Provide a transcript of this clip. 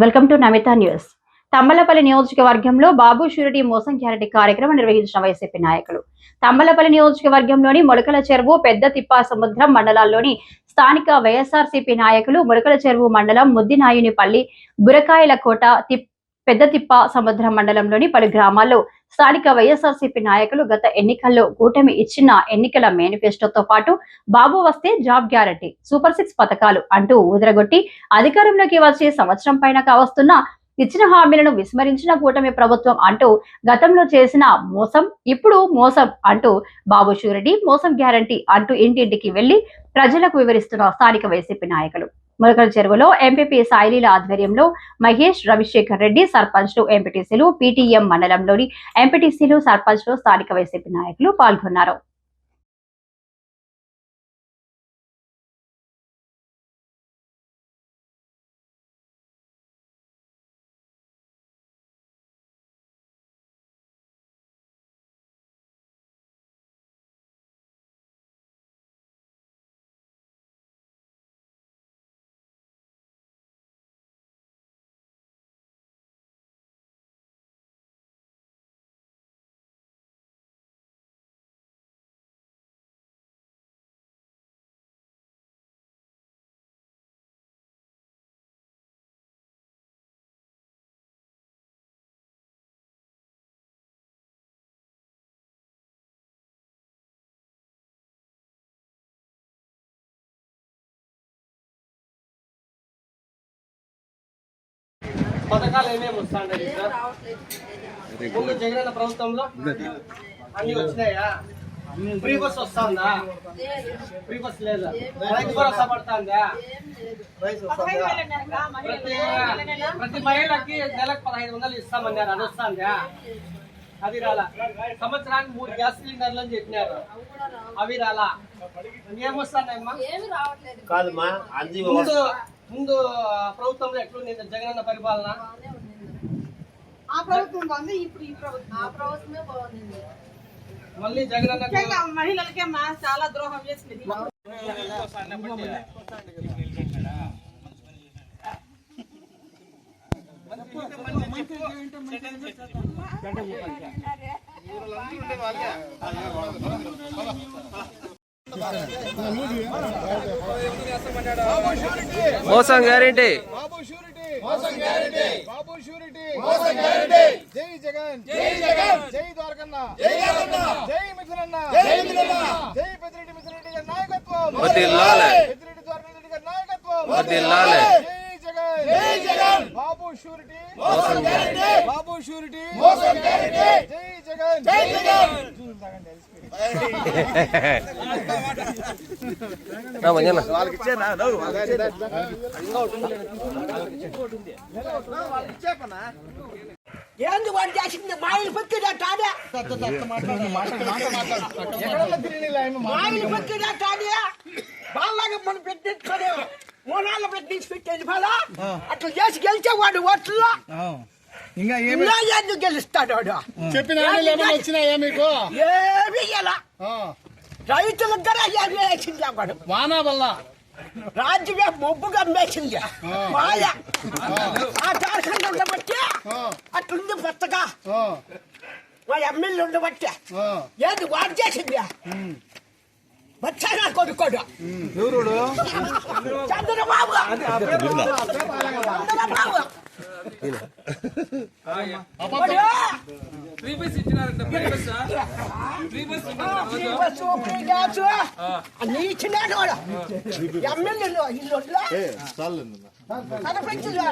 Welcome to Namitha news. Tammalapalli నియోజకవర్గంలో Babu surety మోసం guarantee కార్యక్రమం నిర్వహించిన వైసీపీ నాయకులు. తమ్మలపల్లి నియోజకవర్గంలోని మొలకల చెరువు పెద్ద తిప్ప సముద్రం మండలాల్లోని స్థానిక వైఎస్ఆర్సీపీ నాయకులు మొలకల చెరువు మండలం ముద్దినాయునిపల్లి బురకాయల కోట తిప్ప పెద్దతిప్ప సముద్ర సముద్రం మండలంలోని పలు గ్రామాల్లో స్థానిక వైఎస్ఆర్సీపీ నాయకులు గత ఎన్నికల్లో కూటమి ఇచ్చిన ఎన్నికల మేనిఫెస్టోతో పాటు బాబు వస్తే జాబ్ గ్యారంటీ సూపర్ సిక్స్ పథకాలు అంటూ ఊదరగొట్టి అధికారంలోకి వచ్చే సంవత్సరం పైన కావస్తున్న ఇచ్చిన హామీలను విస్మరించిన కూటమి ప్రభుత్వం అంటూ గతంలో చేసిన మోసం ఇప్పుడు మోసం అంటూ బాబు షూరిటీ మోసం గ్యారంటీ అంటూ ఇంటింటికి వెళ్ళి ప్రజలకు వివరిస్తున్న స్థానిక వైసీపీ నాయకులు. ములకల చెరువులో ఎంపీపీ సాయిలీల ఆధ్వర్యంలో మహేష్ రవిశేఖర్ రెడ్డి సర్పంచ్లు ఎంపీటీసీలు పీటీఎం మండలంలోని ఎంపీటీసీలు సర్పంచ్లు స్థానిక వైసీపీ నాయకులు పాల్గొన్నారు. పథకాలు ఏమేమి వస్తాయి సార్ ముందు జగనన్న ప్రభుత్వంలో అన్ని వచ్చినాయా? ఫ్రీ బస్ వస్తుందా? ఫ్రీ బస్ లేదా? రైతు భరోసా పడుతుందా? ప్రతి ప్రతి మహిళకి నెలకు పదహైదు వందలు ఇస్తామన్నారు అది వస్తుందా? అది రాలా. సంవత్సరానికి మూడు గ్యాస్ సిలిండర్లు అని చెప్పినారు. అవి రాలా. ఏమొస్తాయమ్మా ఏమి రావట్లేదు. కాదమ్మా ముందు ముందు ప్రభుత్వంలో ఎట్లుంది? జగనన్న పరిపాలన? బాగానే ఉండింది. ఆ ప్రభుత్వం బాగుంది ఇప్పుడు ఈ ప్రభుత్వం ఆ ప్రభుత్వమే బాగుంది. మళ్ళీ జగనన్న ముఖ్యంగా మహిళలకే మా చాలా ద్రోహం చేసింది. మోసం గ్యారెంటీ బాబు షూరిటీ మోసం గ్యారెంటీ. బాబు షూరిటీ. మోసం గ్యారెంటీ. జై జగన్. జై జగన్. జై ద్వారకన్న. జై జై మిథునన్న. జై మిథునన్న. జై పెద్దిరెడ్డి మిథునరెడ్డి గారి నాయకత్వం. వర్ధిల్లాలి. పెద్దిరెడ్డి ద్వారకన్న గారి నాయకత్వం. వర్ధిల్లాలి. జై జగన్. జై జగన్. షూరిటీ. మోసం గ్యారెంటీ బాబు షూరిటీ. మోసం గ్యారెంటీ జై జగన్. జై జగన్. రా మంజన్న ఏంది వాడు చేసింది? మా ఇల్లు పక్కినట్టాడే మా ఇల్లు పక్కినట్టాడే బాగా మనం పెట్టించుకొని మూనాళ్ళు పెట్టించి పెట్టేది ఫలా అట్లా చేసి గెలిచేవాడు ఓట్లలో ఇంకా ఇలా ఎందుకు గెలుస్తాడు వాడు చెప్పిన వచ్చినాయా మీకు? ఏమి ఇలా రైతుల దగ్గర ఏమి వేసింది వాడు. వానా వల్ల? రాజ్యమే మొబ్బుగా మేసింది మాయ. ఆ జార్ఖండ్ ఉండబట్టి ఆ, అట్లుంది కొత్తగా. ఆ, మా ఎమ్మెల్యే ఉండబట్టి. ఏది వాడు చేసింది? కొడుకోడు చంద్రబాబు. చంద్రబాబు. ఎమ్మెల్యేలు ఇల్లు సర్పంచులు